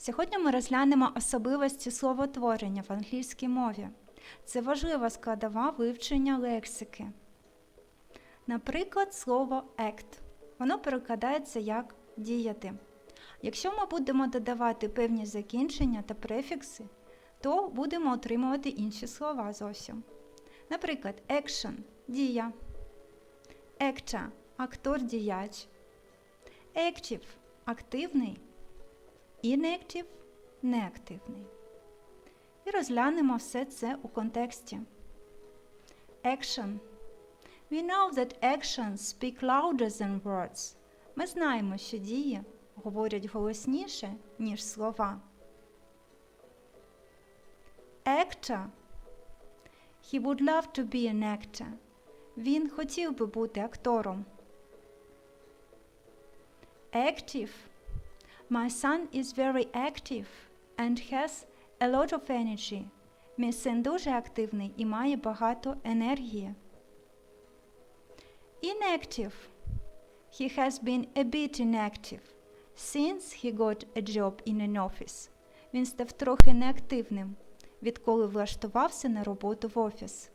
Сьогодні ми розглянемо особливості словотворення в англійській мові. Це важлива складова вивчення лексики. Наприклад, слово act. Воно перекладається як діяти. Якщо ми будемо додавати певні закінчення та префікси, то будемо отримувати інші слова зовсім. Наприклад, action дія, actor актор діяч, active активний, inactive неактивний. І розглянемо все це у контексті. Action. We know that actions speak louder than words. Ми знаємо, що дії говорять голосніше, ніж слова. Actor. He would love to be an actor. Він хотів би бути актором. Active. My son is very active and has a lot of energy. Мій син дуже активний і має багато енергії. Inactive. He has been a bit inactive since he got a job in an office. Він став трохи неактивним, відколи влаштувався на роботу в офіс.